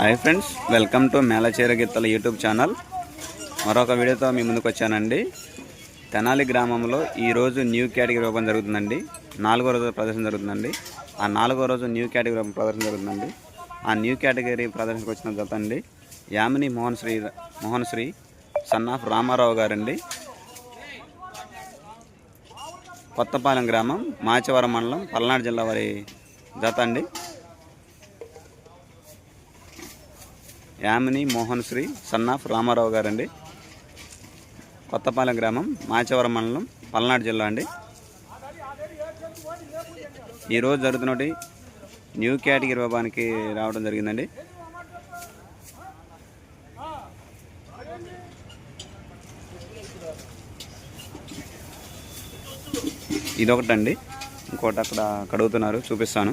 Hi friends welcome to Melacheera Gittala YouTube channel. మరొక వీడియోతో మీ ముందుకు వచ్చానండి. తెనాలి గ్రామంలో ఈరోజు న్యూ కేటగిరీ ఓపెన్ జరుగుతుందండి. నాలుగో రోజు ప్రదర్శన జరుగుతుందండి. ఆ నాలుగో రోజు న్యూ కేటగిరీ ప్రదర్శన జరుగుతుందండి. ఆ న్యూ కేటగిరీ ప్రదర్శనకు వచ్చిన జత అండి యామిని మోహన్ శ్రీ మోహన్ శ్రీ సన్ ఆఫ్ రామారావు గారండి. కొత్తపాలెం గ్రామం మాచవరం మండలం పల్నాడు జిల్లా వారి జత అండి. యామిని మోహన్ శ్రీ సన్ ఆఫ్ రామారావు గారండి. కొత్తపాలెం గ్రామం మాచవరం మండలం పల్నాడు జిల్లా అండి. ఈరోజు జరుగుతున్నటి న్యూ కేటగిరీ విభాగానికి రావడం జరిగిందండి. ఇదొకటండి. ఇంకోటి అక్కడ కడుగుతున్నారు చూపిస్తాను.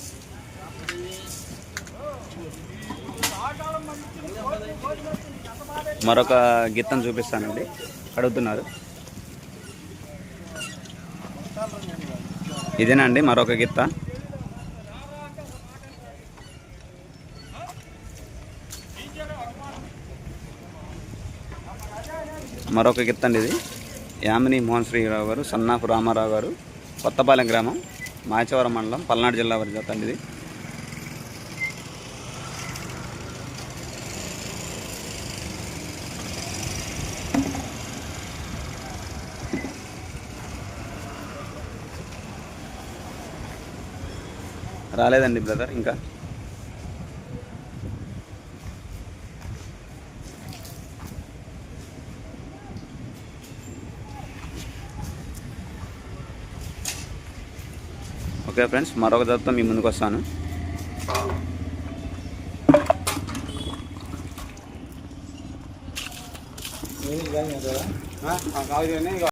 మరొక గిత్తను చూపిస్తానండి. అడుగుతున్నారు. ఇదేనా అండి మరొక గిత్త మరొక గిత్త అండి ఇది. యామిని మోహన్ శ్రీరావు గారు సన్నాపు రామారావు గారు కొత్తపాలెం గ్రామం మాచవరం మండలం పల్నాడు జిల్లా వారి జత అండి ఇది. రాలేదండి బ్రదర్ ఇంకా? ఓకే ఫ్రెండ్స్ మరొక జతతో మీ ముందుకు వస్తాను.